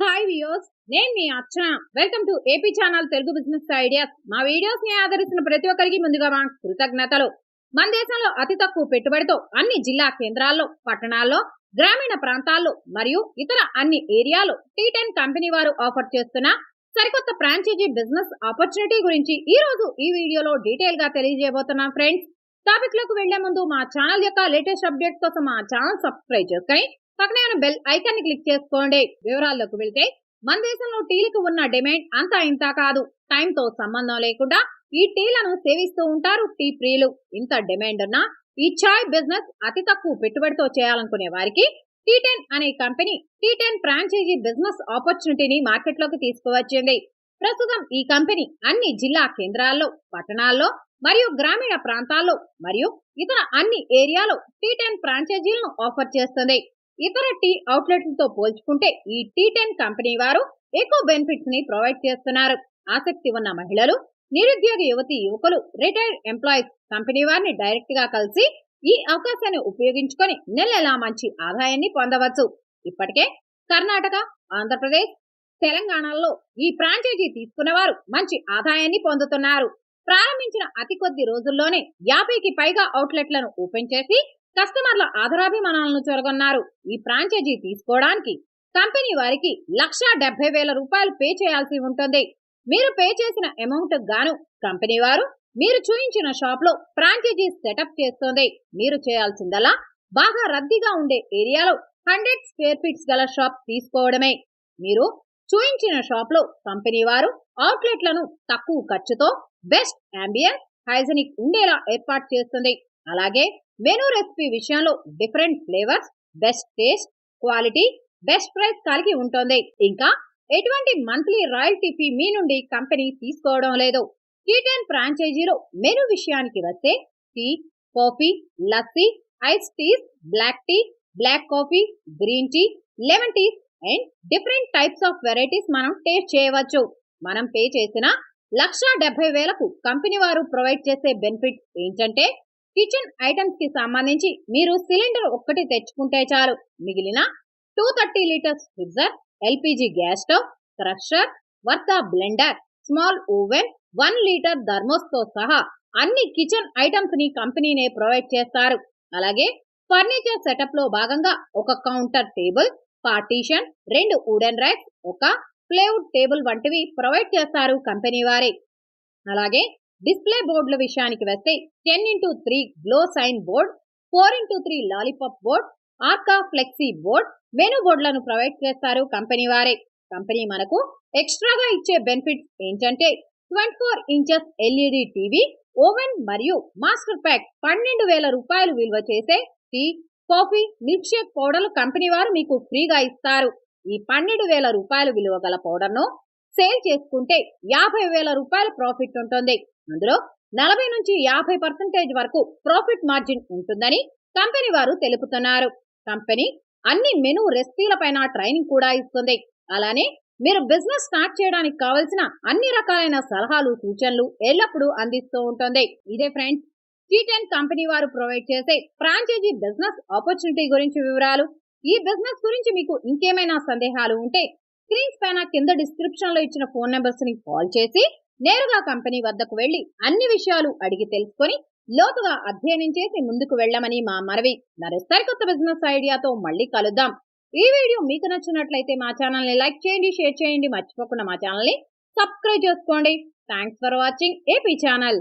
Hi views నేను మీ Archana welcome to AP channel Telugu business ideas మా వీడియోస్ని ఆదరిస్తున్న ప్రతి ఒక్కరికి ముందుగా మా కృతజ్ఞతలు. మన దేశంలో అతి తక్కువ పెట్టుబడితో అన్ని జిల్లా కేంద్రాల్లో పట్టణాల్లో గ్రామీణ ప్రాంతాల్లో మరియు ఇతర అన్ని ఏరియాలో టీ టెన్ కంపెనీ వారు ఆఫర్ చేస్తున్న సరికొత్త ఫ్రాంచైజీ బిజినెస్ ఆపర్చునిటీ గురించి ఈ రోజు ఈ వీడియోలో డీటెయిల్గా తెలియజేయబోతున్నాం ఫ్రెండ్స్ టాపిక్లోకి వెళ్ళే ముందు మా ఛానల్ యొక్క లేటెస్ట్ అప్డేట్స్ కోసం మా ఛానల్ సబ్స్క్రైబ్ చేసుకొని పక్కనే ఉన్న బెల్ ఐకాన్ని క్లిక్ చేసుకోండి. వివరాల్లోకి వెళ్తే మన దేశంలో టీలకు ఉన్న డిమాండ్ అంతా ఇంత కాదు. టైం తో సంబంధం లేకుండా ఈ టీలను సేవిస్తూ ఉంటారు టీ ప్రియులు. ఇంత డిమాండ్ ఉన్నా ఈ చాయ్ బిజినెస్ అతి తక్కువ పెట్టుబడితో చేయాలనుకునే వారికి టీ టెన్ అనే company T ten franchisee business ఆపర్చునిటీని మార్కెట్లోకి తీసుకువచ్చింది. ప్రస్తుతం ఈ కంపెనీ అన్ని జిల్లా కేంద్రాల్లో పట్టణాల్లో మరియు గ్రామీణ ప్రాంతాల్లో మరియు ఇతర అన్ని ఏరియాలో టీ టెన్ ఫ్రాంచైజీలను ఆఫర్ చేస్తుంది. ఇతర టీ అవుట్లెట్లతో పోల్చుకుంటే ఈ టీ టెన్ కంపెనీ వారు ఎక్కువ బెనిఫిట్స్ని ప్రొవైడ్ చేస్తున్నారు. ఆసక్తి ఉన్న మహిళలు నిరుద్యోగ యువతి యువకులు రిటైర్డ్ ఎంప్లాయీస్ కంపెనీ వారిని డైరెక్ట్గా కలిసి ఈ అవకాశాన్ని ఉపయోగించుకొని నెల నెలా మంచి ఆదాయాన్ని పొందవచ్చు. ఇప్పటికే కర్ణాటక ఆంధ్రప్రదేశ్ తెలంగాణలో ఈ ఫ్రాంచైజీ తీసుకున్న వారు మంచి ఆదాయాన్ని పొందుతున్నారు. ప్రారంభించిన అతి కొద్ది రోజుల్లోనే యాభైకి పైగా అవుట్లెట్లను ఓపెన్ చేసి కస్టమర్ల ఆదరాభిమానాలను చొరగొన్నారు. ఈ ఫ్రాంచైజీ తీసుకోవడానికి కంపెనీ వారికి లక్ష డెబ్బై వేల రూపాయలు పే చేయాల్సి ఉంటుంది. మీరు పే చేసిన అమౌంట్ గాను కంపెనీ వారు మీరు చూయించిన షాప్లో ఫ్రాంచైజీ సెటప్ చేస్తుంది. మీరు చేయాల్సిందల్లా బాగా రద్దీగా ఉండే ఏరియాలో హండ్రెడ్ స్క్వేర్ ఫీట్స్ గల షాప్ తీసుకోవడమే. మీరు చూయించిన షాప్లో కంపెనీ వారు అవుట్లెట్లను తక్కువ ఖర్చుతో బెస్ట్ అంబియన్స్ హైజనిక్ ఉండేలా ఏర్పాటు చేస్తుంది. అలాగే మెనూ రెసిపీ విషయంలో different flavours best taste quality best price కలిగి ఉంటుంది. ఇంకా ఎటువంటి మంత్లీ రాయల్టీ ఫీ మీ నుండి కంపెనీ తీసుకోవడం లేదు. టీ టెన్ ఫ్రాంచైజీలో మెనూ విషయానికి వస్తే tea coffee lassi ice teas black tea black coffee green tea lemon teas and different types of varieties మనం టేస్ట్ చేయవచ్చు. మనం పే చేసిన లక్ష డెబ్బై వేలకు కంపెనీ వారు ప్రొవైడ్ చేసే బెనిఫిట్ ఏంటంటే కిచెన్ ఐటమ్స్కి సంబంధించి మీరు సిలిండర్ ఒక్కటి తెచ్చుకుంటే చాలు. మిగిలిన two thirty litres freezer LPG gas stove crusher వర్త blender small oven one litre థర్మోస్తో సహా అన్ని కిచెన్ ఐటమ్స్ని కంపెనీనే ప్రొవైడ్ చేస్తారు. అలాగే ఫర్నిచర్ సెటప్లో భాగంగా ఒక కౌంటర్ టేబుల్ పార్టీషన్ రెండు వుడెన్ ర్యాక్స్ ఒక ప్లేవుడ్ టేబుల్ వంటివి ప్రొవైడ్ చేస్తారు కంపెనీ వారే. అలాగే డిస్ప్లే బోర్డుల విషయానికి వస్తే ten into three glow sign board four into three lollipop board Arka flexi board menu బోర్డులను ప్రొవైడ్ చేస్తారు కంపెనీ వారే. కంపెనీ మనకు ఎక్స్ట్రాగా ఇచ్చే బెనిఫిట్స్ ఏంటంటే twenty four inches LED TV oven మరియు మాస్టర్ ప్యాక్ పన్నెండు వేల రూపాయలు విలువ చేసే టీ కాఫీ మిల్క్ షేక్ పౌడర్లు కంపెనీ వారు మీకు ఫ్రీగా ఇస్తారు. ఈ పన్నెండు వేల రూపాయలు విలువ గల పౌడర్ను సేల్ చేసుకుంటే యాభై వేల రూపాయల ప్రాఫిట్ ఉంటుంది. అందులో నలభై నుంచి యాభై పర్సెంటేజ్ వరకు ప్రాఫిట్ మార్జిన్ ఉంటుందని కంపెనీ వారు తెలుపుతున్నారు. కంపెనీ అన్ని మెనూ రెసిపీలపైన ట్రైనింగ్ కూడా ఇస్తుంది. అలానే మీరు బిజినెస్ స్టార్ట్ చేయడానికి కావలసిన అన్ని రకాలైన సలహాలు సూచనలు ఎల్లప్పుడూ అందిస్తూ ఉంటుంది. ఇదే ఫ్రెండ్స్ టీ టెన్ కంపెనీ వారు ప్రొవైడ్ చేసే ఫ్రాంచైజీ బిజినెస్ ఆపర్చునిటీ గురించి వివరాలు. ఈ బిజినెస్ గురించి మీకు ఇంకేమైనా సందేహాలు ఉంటే స్క్రీన్స్ పైన కింద డిస్క్రిప్షన్లో ఇచ్చిన ఫోన్ నెంబర్స్ని కాల్ చేసి నేరుగా కంపెనీ వద్దకు వెళ్ళి అన్ని విషయాలు అడిగి తెలుసుకొని లోతుగా అధ్యయనం చేసి ముందుకు వెళ్ళమని మా మనవి మరోసారి కొత్త బిజినెస్ ఐడియాతో మళ్ళీ కలుద్దాం. ఈ వీడియో మీకు నచ్చినట్లయితే మా ఛానల్ని లైక్ చేయండి షేర్ చేయండి. మర్చిపోకుండా మా ఛానల్ని సబ్స్క్రైబ్ చేసుకోండి. Thanks for watching AP channel.